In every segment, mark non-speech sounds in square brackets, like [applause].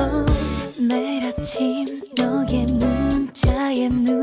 어, 매일 아침 너의 문자에 눈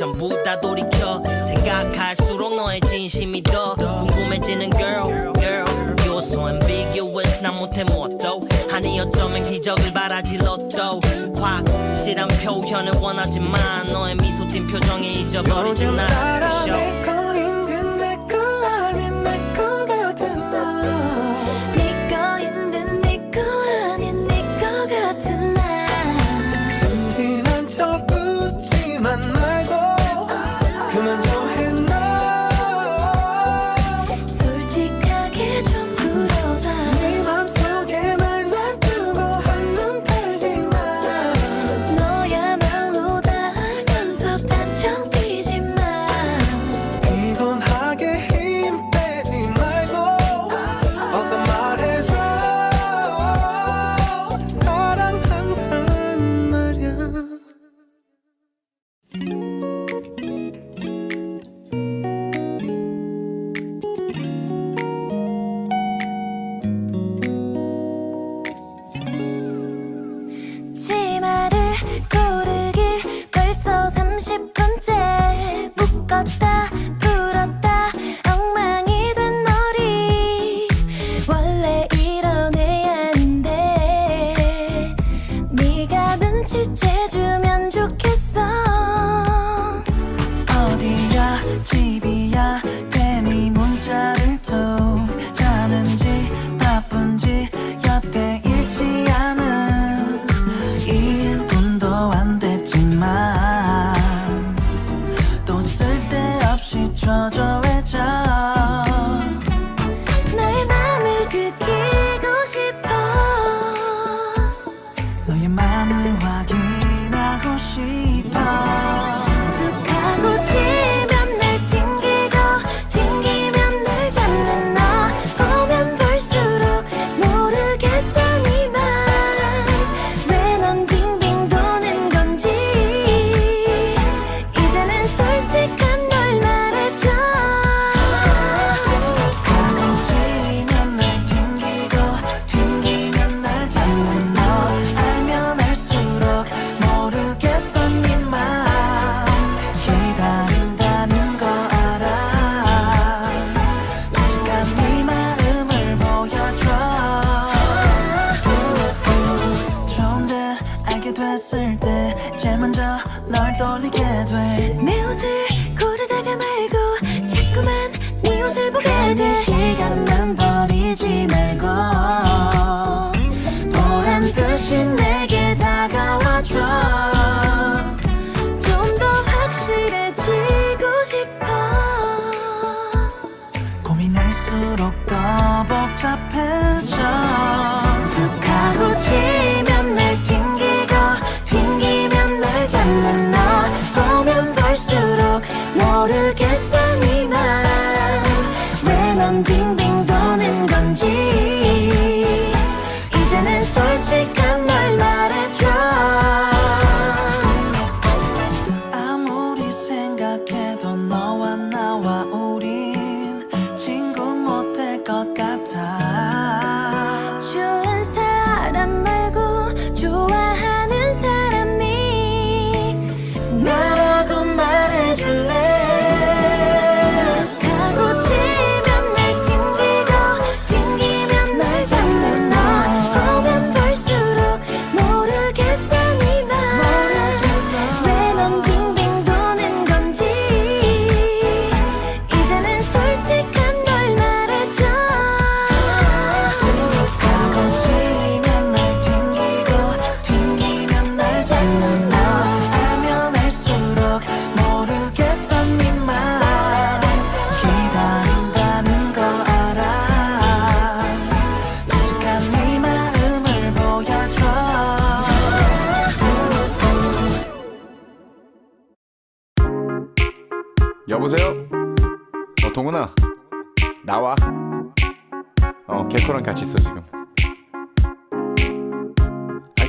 전부 다 돌이켜 생각할수록 너의 진심이 더 궁금해지는 girl girl. You're so ambiguous 난 못해 뭐 무엇도 아니 어쩌면 기적을 바라지 로또 확실한 표현을 원하지만 너의 미소 띈 표정에 잊어버리지 나 젖어 널 떠올리게 돼. 내 옷을 고르다가 말고 자꾸만 네 옷을 보게 괜히 돼 시간만 버리지 말고 보란 듯이 내게 다가와줘. 좀 더 확실해지고 싶어. 고민할수록 더 복잡해져. 툭 하고 치면 날 튕기고 튕기면 날 잡는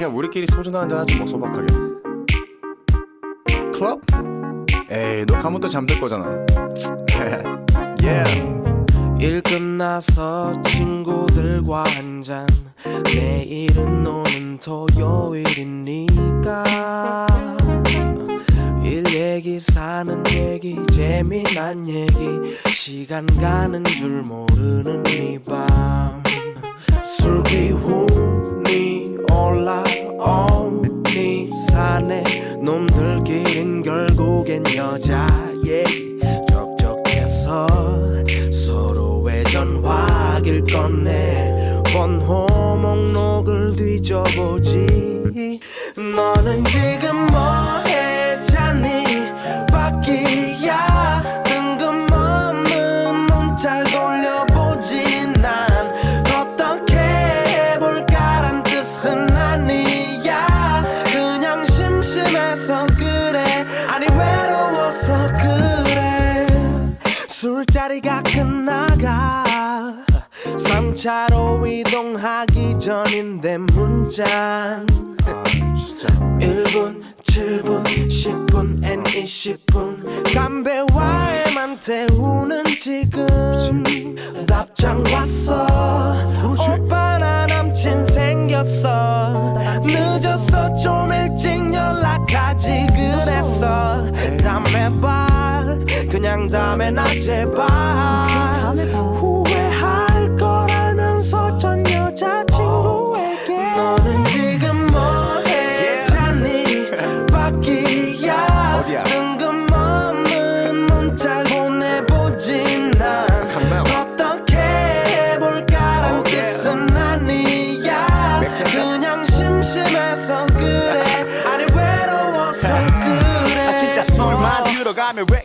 그냥 우리끼리 소주나 한잔 하지 뭐 소박하게. 클럽? 에이 너 가면 또 잠들 거잖아. yeah. [laughs] 일 끝나서 친구들과 한 잔. 내일은 오는 토요일이니까. 일 얘기 사는 얘기 재미난 얘기. 시간 가는 줄 모르는 이밤 3차로 이동하기 전인데 문자 1분 7분 10분 앤 20분. 담배와에만 태우는 지금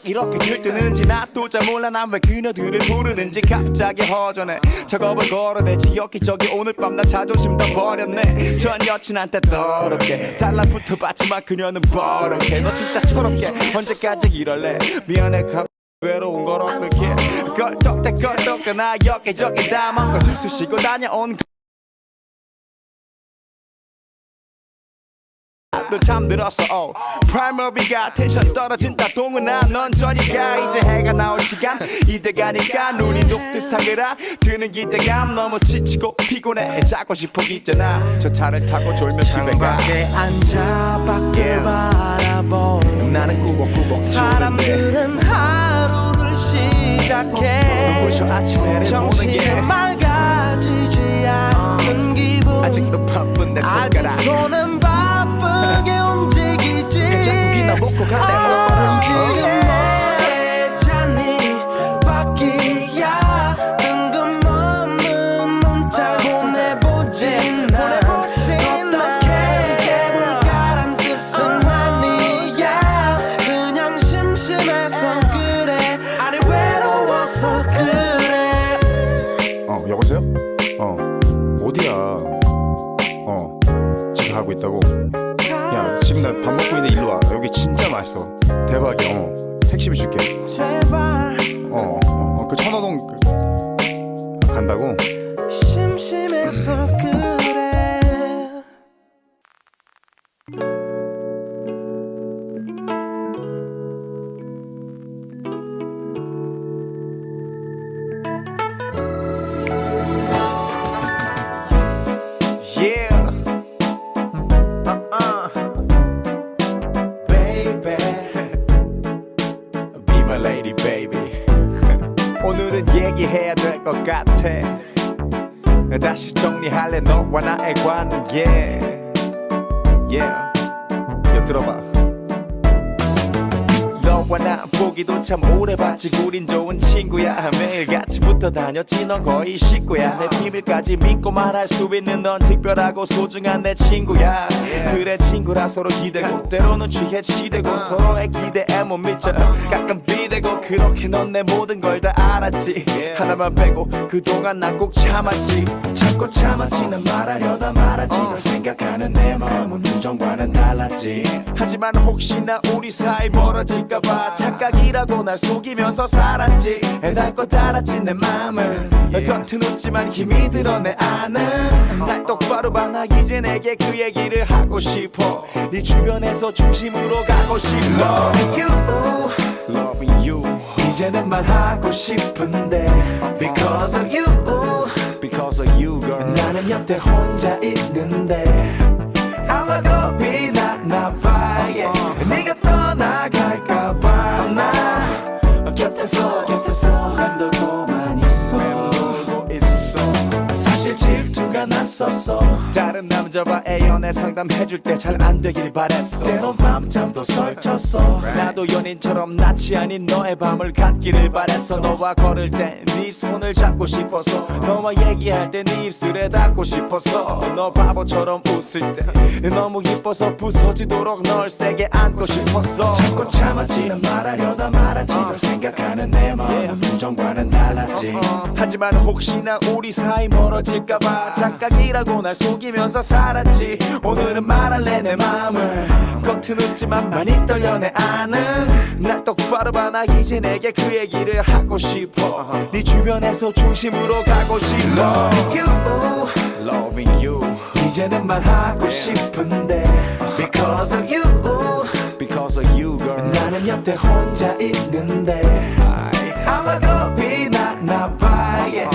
이렇게 들뜨는지 나 또 잘 몰라. 난 왜 그녀들을 부르는지 갑자기 허전해. 작업을 걸어대지 여기저기 오늘 밤 나 자존심 다 버렸네. 전 여친한테 더럽게. 달라붙어 봤지만 그녀는 버럭해. 너 진짜 철없게. 언제까지 이럴래? 미안해. 갑 외로운 걸 어떡해 껄떡대 껄떡대. 나 여기저기 다 맘껏 들쑤시고 다녀온 너 잠들었어. oh. 프라이머리가 텐션 떨어진다. 동훈아 넌 저리 가. 이제 해가 나올 시간. 이대가니까 눈이 녹듯 사그라. 드는 기대감 너무 지치고 피곤해. 자고 싶어 있잖아. 저 차를 타고 졸며 집에 가. 창밖에 앉아 밖을. 바라보는 나는 꾸벅꾸벅 사람들은 하루를 시작해. 눈부셔. 아침에 보는 정신이 게 맑아지지 않는 기분. 아직도 바쁜 내 아직 손가락. 움직이지 있다고. 야 지금 나 밥 먹고 있는데 일로 와. 여기 진짜 맛있어. 대박이야. 어 택시비 줄게. 어그 천호동 그, 간다고 들어봐. 너와 나 보기도 참 오래 봤지 우린 좋은 친구야. 매일 같이 붙어 다녔지. 넌 거의 식구야. 내 비밀까지 믿고 말할 수 있는 넌 특별하고 소중한 내 친구야. 그래 친구라 서로 기대고 때로는 취해 치대고 서로의 기대에 못 미쳐. 가끔 비대고 그렇게 넌 내 모든 걸 다 알았지. 하나만 빼고 그동안 난 꼭 참았지. 참고 참았지. 난 말하려다 말았지. 널 생각하는 내마 우정과는 달랐지. 하지만 혹시나 우리 사이 멀어질까봐 착각이라고 날 속이면서 살았지. 애달고 달았지 내 마음은 겉은 웃지만 힘이 들어 내 안은 날 똑바로 봐나 이제 내게 그 얘기를 하고 싶어. 네 주변에서 중심으로 가고 싶어. Loving you. Loving you. 이제는 말하고 싶은데 Because of you. Because of you girl. 나는 여태 혼자 있는데 아마 겁이 나나 봐 yeah. 네가 떠나갈까봐. 나 곁에서 곁에서 맴돌고만 있어. 사실 질투가 났었어 남자와의 연애 상담해줄 때 잘 안 되길 바랬어. 때론 밤잠도 설쳤어. 나도 연인처럼 낯이 아닌 너의 밤을 갖기를 바랬어. 너와 걸을 때 네 손을 잡고 싶어서 너와 얘기할 때 네 입술에 닿고 싶어서. 너 바보처럼 웃을 때 너무 이뻐서 부서지도록 널 세게 안고 싶었어. 참고 참았지 난 말하려다 말았지. 널 생각하는 내 마음은 우정과는 달랐지. 하지만 혹시나 우리 사이 멀어질까봐 착각이라고 날 속이면서 살았지. 오늘은 말할래 내 마음을. 겉은 웃지만 많이 떨려 내 안은. 날 똑바로 봐나 이제 내게 그 얘기를 하고 싶어. 네 주변에서 중심으로 가고 싶어. Loving you. Loving you. 이제는 말하고 싶은데. Because of you. Because of you girl. 나는 여태 혼자 있는데. 아마 겁이 나나 봐 yeah.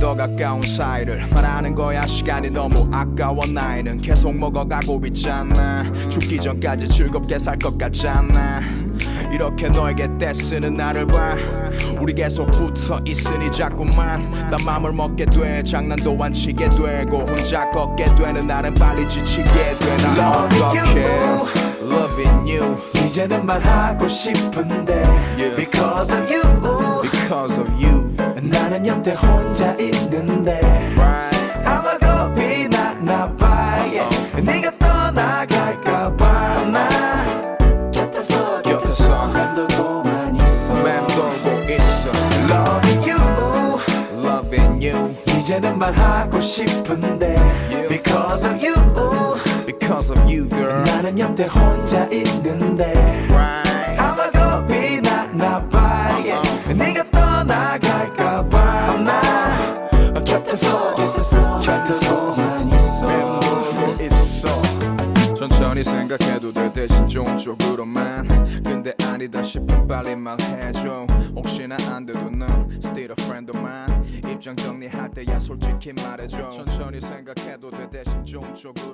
더 가까운 사이를 말하는 거야. 시간이 너무 아까워. 나이는 계속 먹어가고 있잖아. 죽기 전까지 즐겁게 살 것 같잖아. 이렇게 너에게 떼쓰는 나를 봐. 우리 계속 붙어 있으니 자꾸만 난 맘을 먹게 돼. 장난도 안 치게 되고 혼자 걷게 되는 나는 빨리 지치게 되나. 어떡해. Loving you. 이제는 말하고 싶은데. Yeah. Because of you. Because of you 나는 여태 혼자 있는데? right 아마 겁이 나나 봐 yeah. 네가 떠나갈까 봐. 나 곁에서 곁에서. 맴돌고만 있어. 맴돌고 있어. Loving you. Loving you. 이제는 말하고 싶은데. Because of you. Because of you girl. 나는 여태 혼자 있는데 쪽으로만 근데 아니다 싶으면 빨리 말해줘. 혹시나 안 돼도 넌 still a friend of mine. 입장 정리할 때야 솔직히 말해줘. 천천히 생각해도 돼 대신 좋은 쪽으로